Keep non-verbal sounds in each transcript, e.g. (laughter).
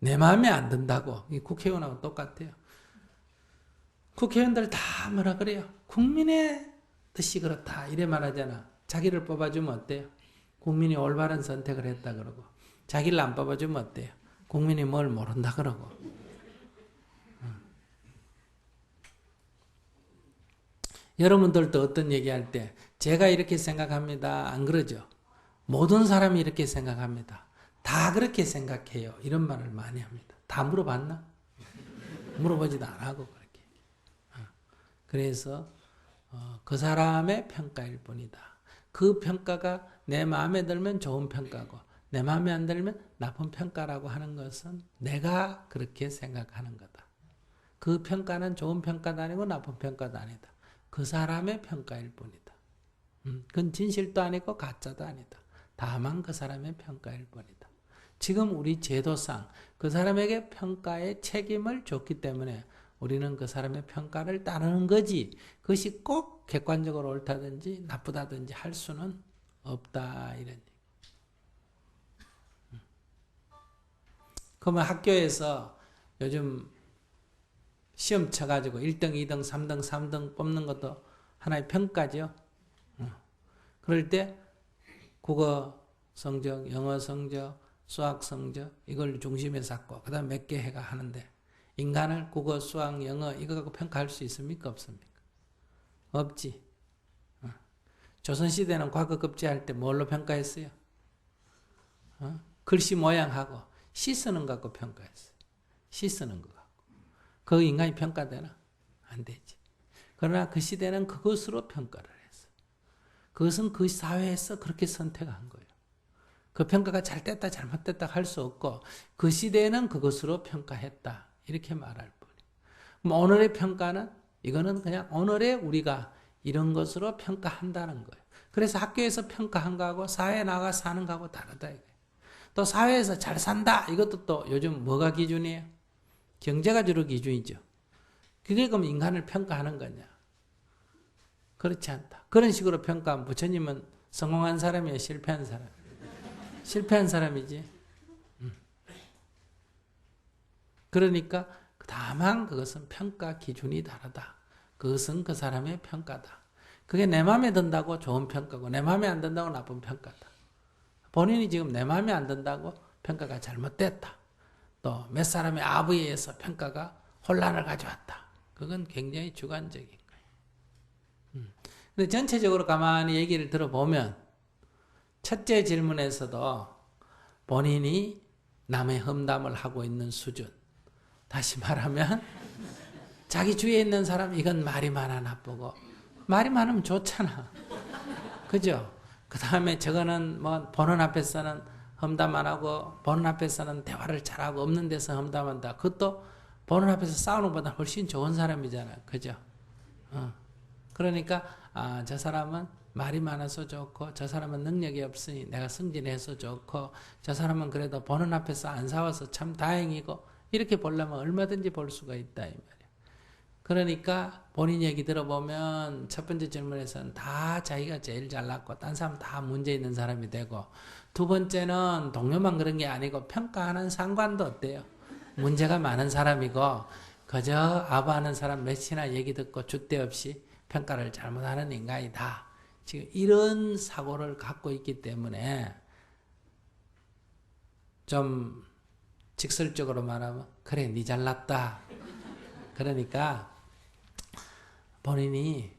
내 마음에 안 든다고. 이 국회의원하고 똑같아요. 국회의원들 다 뭐라 그래요? 국민의 뜻이 그렇다. 이래 말하잖아. 자기를 뽑아주면 어때요? 국민이 올바른 선택을 했다 그러고. 자기를 안 뽑아주면 어때요? 국민이 뭘 모른다 그러고. 여러분들도 어떤 얘기할 때 제가 이렇게 생각합니다. 안 그러죠? 모든 사람이 이렇게 생각합니다. 다 그렇게 생각해요. 이런 말을 많이 합니다. 다 물어봤나? 물어보지도 안 하고 그렇게. 어. 그래서 어, 그 사람의 평가일 뿐이다. 그 평가가 내 마음에 들면 좋은 평가고 내 마음에 안 들면 나쁜 평가라고 하는 것은 내가 그렇게 생각하는 거다. 그 평가는 좋은 평가도 아니고 나쁜 평가도 아니다. 그 사람의 평가일 뿐이다. 음, 그건 진실도 아니고 가짜도 아니다. 다만 그 사람의 평가일 뿐이다. 지금 우리 제도상 그 사람에게 평가의 책임을 줬기 때문에 우리는 그 사람의 평가를 따르는 거지 그것이 꼭 객관적으로 옳다든지 나쁘다든지 할 수는 없다 이런. 음. 그러면 학교에서 요즘 시험 쳐가지고 1등, 2등, 3등, 3등 뽑는 것도 하나의 평가죠. 어. 그럴 때 국어 성적, 영어 성적, 수학 성적 이걸 중심에 잡고 그다음 몇 개 해가 하는데 인간을 국어, 수학, 영어 이거 갖고 평가할 수 있습니까? 없습니까? 없지. 어. 조선시대는 과거 급제할 때 뭘로 평가했어요? 어? 글씨 모양하고 시 쓰는 거 갖고 평가했어요. 시 쓰는 거 갖고. 그 인간이 평가되나? 안 되지. 그러나 그 시대는 그것으로 평가를 했어. 그것은 그 사회에서 그렇게 선택한 거예요. 그 평가가 잘 됐다 잘못됐다 할 수 없고 그 시대에는 그것으로 평가했다. 이렇게 말할 뿐이에요. 오늘의 평가는 이거는 그냥 오늘의 우리가 이런 것으로 평가한다는 거예요. 그래서 학교에서 평가한 거하고 사회에 나가 사는 거하고 다르다 이거예요. 또 사회에서 잘 산다 이것도 또 요즘 뭐가 기준이에요? 경제가 주로 기준이죠. 그게 그럼 인간을 평가하는 거냐? 그렇지 않다. 그런 식으로 평가하면 부처님은 성공한 사람이에요? 실패한 사람? 실패한 사람이지. 음. 그러니까 다만 그것은 평가 기준이 다르다. 그것은 그 사람의 평가다. 그게 내 마음에 든다고 좋은 평가고 내 마음에 안 든다고 나쁜 평가다. 본인이 지금 내 마음에 안 든다고 평가가 잘못됐다. 또 몇 사람의 아부에 의해서 평가가 혼란을 가져왔다. 그건 굉장히 주관적인 거예요. 음. 근데 전체적으로 가만히 얘기를 들어보면 첫째 질문에서도 본인이 남의 험담을 하고 있는 수준. 다시 말하면 자기 주위에 있는 사람 이건 말이 많아 나쁘고 말이 많으면 좋잖아. 그죠? 그 다음에 저거는 뭐 보는 앞에서는 험담 안 하고 보는 앞에서는 대화를 잘하고 없는 데서 험담한다. 그것도 보는 앞에서 싸우는 것보다 훨씬 좋은 사람이잖아. 그죠? 어. 그러니까 아, 저 사람은 말이 많아서 좋고 저 사람은 능력이 없으니 내가 승진해서 좋고 저 사람은 그래도 보는 앞에서 안 싸워서 참 다행이고 이렇게 보려면 얼마든지 볼 수가 있다 이 말이야. 그러니까 본인 얘기 들어보면 첫 번째 질문에서는 다 자기가 제일 잘났고 딴 사람 다 문제 있는 사람이 되고 두 번째는 동료만 그런 게 아니고 평가하는 상관도 어때요? 문제가 많은 사람이고 그저 아부하는 사람 몇이나 얘기 듣고 줏대 없이 평가를 잘못하는 인간이다. 지금 이런 사고를 갖고 있기 때문에 좀 직설적으로 말하면 그래 니 잘났다. 그러니까 본인이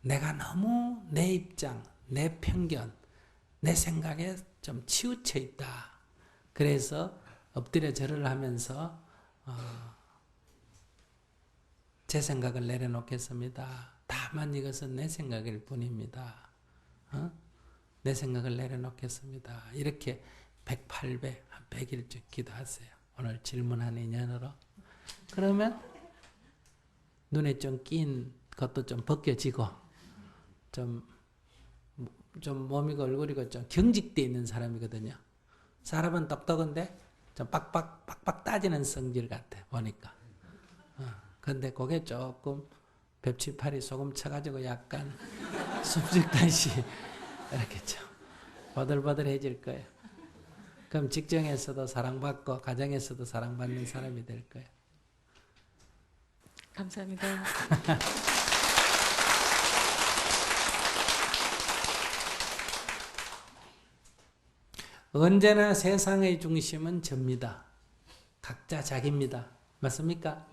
내가 너무 내 입장, 내 편견, 내 생각에 좀 치우쳐 있다. 그래서 엎드려 절을 하면서 어, 제 생각을 내려놓겠습니다. 다만 이것은 내 생각일 뿐입니다. 어? 내 생각을 내려놓겠습니다. 이렇게 108배, 한 100일째 기도하세요. 오늘 질문한 인연으로. 그러면 눈에 좀 낀 것도 좀 벗겨지고, 좀, 좀 몸이고 얼굴이고 좀 경직되어 있는 사람이거든요. 사람은 똑똑한데 좀 빡빡, 빡빡 따지는 성질 같아, 보니까. 어, 근데 그게 조금 벽치팔이 소금 쳐가지고 약간 숨죽다시 이렇게 좀 버들버들해질 거예요. 그럼 직장에서도 사랑받고 가정에서도 사랑받는 사람이 될 거예요. 감사합니다. (laughs) 언제나 세상의 중심은 접니다. 각자 자기입니다. 맞습니까?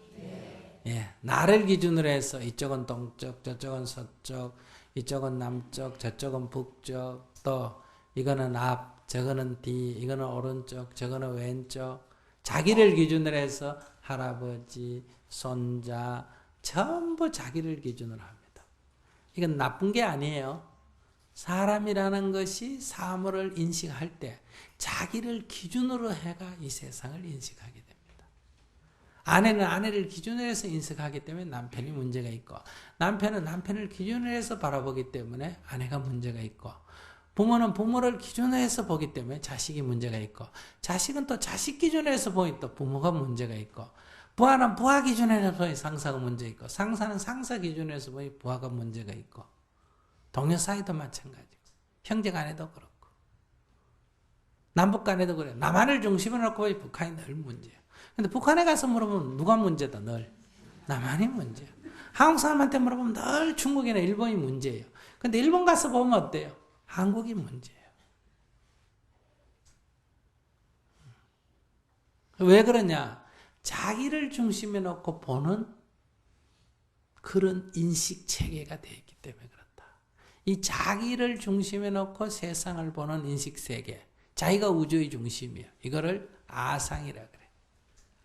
예, 나를 기준으로 해서 이쪽은 동쪽, 저쪽은 서쪽, 이쪽은 남쪽, 저쪽은 북쪽, 또 이거는 앞, 저거는 뒤, 이거는 오른쪽, 저거는 왼쪽. 자기를 기준으로 해서 할아버지, 손자, 전부 자기를 기준으로 합니다. 이건 나쁜 게 아니에요. 사람이라는 것이 사물을 인식할 때 자기를 기준으로 해가 이 세상을 인식하게. 아내는 아내를 기준으로 해서 인식하기 때문에 남편이 문제가 있고 남편은 남편을 기준으로 해서 바라보기 때문에 아내가 문제가 있고 부모는 부모를 기준으로 해서 보기 때문에 자식이 문제가 있고 자식은 또 자식 기준으로 해서 보니 또 부모가 문제가 있고 부하는 부하 기준으로 보니 상사가 문제 있고 상사는 상사 기준에서 보니 부하가 문제가 있고 동료 사이도 마찬가지고 형제 간에도 그렇고 남북 간에도 그래 남한을 중심으로 놓고 북한이 늘 문제야 근데 북한에 가서 물어보면 누가 문제다 늘 남한이 문제야 한국 사람한테 물어보면 늘 중국이나 일본이 문제예요 근데 일본 가서 보면 어때요? 한국이 문제예요 왜 그러냐 자기를 중심에 놓고 보는 그런 인식 체계가 되어 있기 때문에 그렇다. 이 자기를 중심에 놓고 세상을 보는 인식 세계, 자기가 우주의 중심이에요. 이거를 아상이라 그래.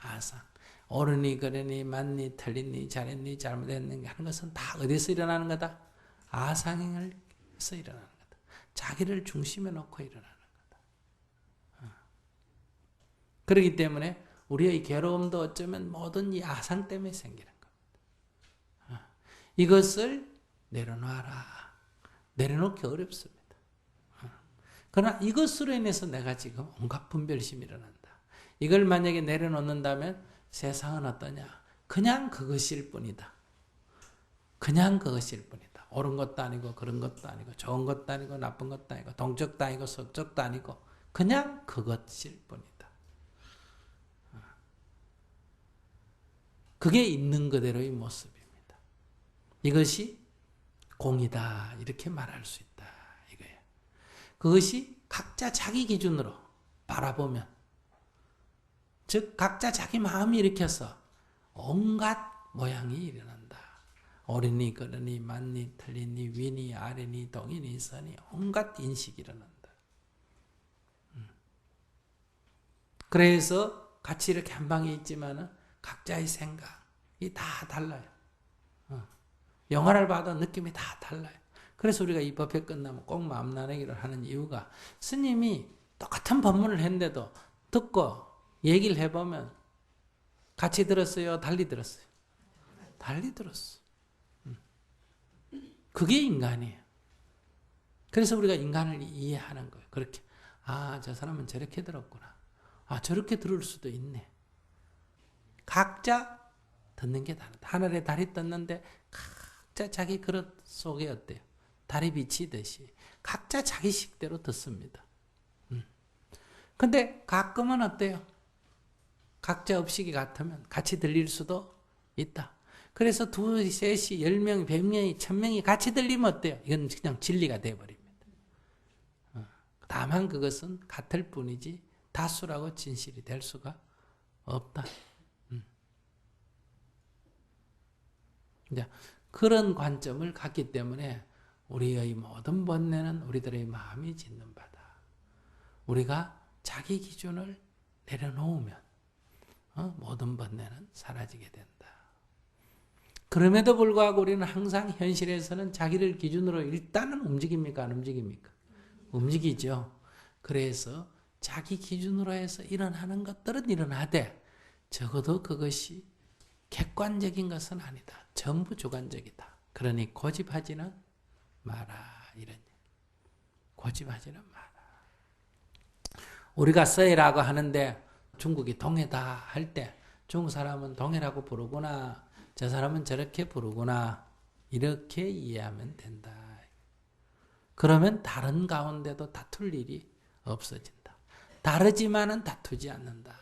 아상. 옳으니 그러니 맞니 틀리니 잘했니 잘못했니 하는 것은 다 어디서 일어나는 거다? 아상에서 일어나는 거다. 자기를 중심에 놓고 일어나는 거다. 어. 그렇기 때문에 우리의 괴로움도 어쩌면 모든 이 아상 때문에 생기는 겁니다. 어. 이것을 내려놔라. 내려놓기 어렵습니다. 어. 그러나 이것으로 인해서 내가 지금 온갖 분별심이 일어난다. 이걸 만약에 내려놓는다면 세상은 어떠냐? 그냥 그것일 뿐이다. 그냥 그것일 뿐이다. 옳은 것도 아니고 그런 것도 아니고 좋은 것도 아니고 나쁜 것도 아니고 동쪽도 아니고 서쪽도 아니고 그냥 그것일 뿐이다. 그게 있는 그대로의 모습입니다. 이것이 공이다 이렇게 말할 수 있다 이거예요. 그것이 각자 자기 기준으로 바라보면 즉 각자 자기 마음이 일으켜서 온갖 모양이 일어난다. 옳으니 그러니 맞니 틀리니 위니 아래니 동이니 서니 온갖 인식이 일어난다. 음. 그래서 같이 이렇게 한 방에 있지만은 각자의 생각이 다 달라요. 어. 영화를 봐도 느낌이 다 달라요. 그래서 우리가 이 법회 끝나면 꼭 마음 나누기를 하는 이유가 스님이 똑같은 법문을 했는데도 듣고 얘기를 해보면 같이 들었어요? 달리 들었어요? 달리 들었어. 음. 그게 인간이에요. 그래서 우리가 인간을 이해하는 거예요. 그렇게. 아, 저 사람은 저렇게 들었구나. 아, 저렇게 들을 수도 있네. 각자 듣는 게 다르다. 하늘에 달이 떴는데 각자 자기 그릇 속에 어때요? 달이 비치듯이 각자 자기 식대로 듣습니다. 음. 근데 가끔은 어때요? 각자 업식이 같으면 같이 들릴 수도 있다. 그래서 두, 셋이, 열 명, 백 명이, 천 명이 같이 들리면 어때요? 이건 그냥 진리가 돼버립니다. 어. 다만 그것은 같을 뿐이지 다수라고 진실이 될 수가 없다. 이제 그런 관점을 갖기 때문에 우리의 모든 번뇌는 우리들의 마음이 짓는 바다. 우리가 자기 기준을 내려놓으면 어? 모든 번뇌는 사라지게 된다. 그럼에도 불구하고 우리는 항상 현실에서는 자기를 기준으로 일단은 움직입니까? 안 움직입니까? 움직이죠. 그래서 자기 기준으로 해서 일어나는 것들은 일어나되 적어도 그것이 객관적인 것은 아니다. 전부 주관적이다. 그러니 고집하지는 마라. 이런 고집하지는 마라. 우리가 서해라고 하는데 중국이 동해다 할 때 중국 사람은 동해라고 부르구나. 저 사람은 저렇게 부르구나. 이렇게 이해하면 된다. 그러면 다른 가운데도 다툴 일이 없어진다. 다르지만은 다투지 않는다.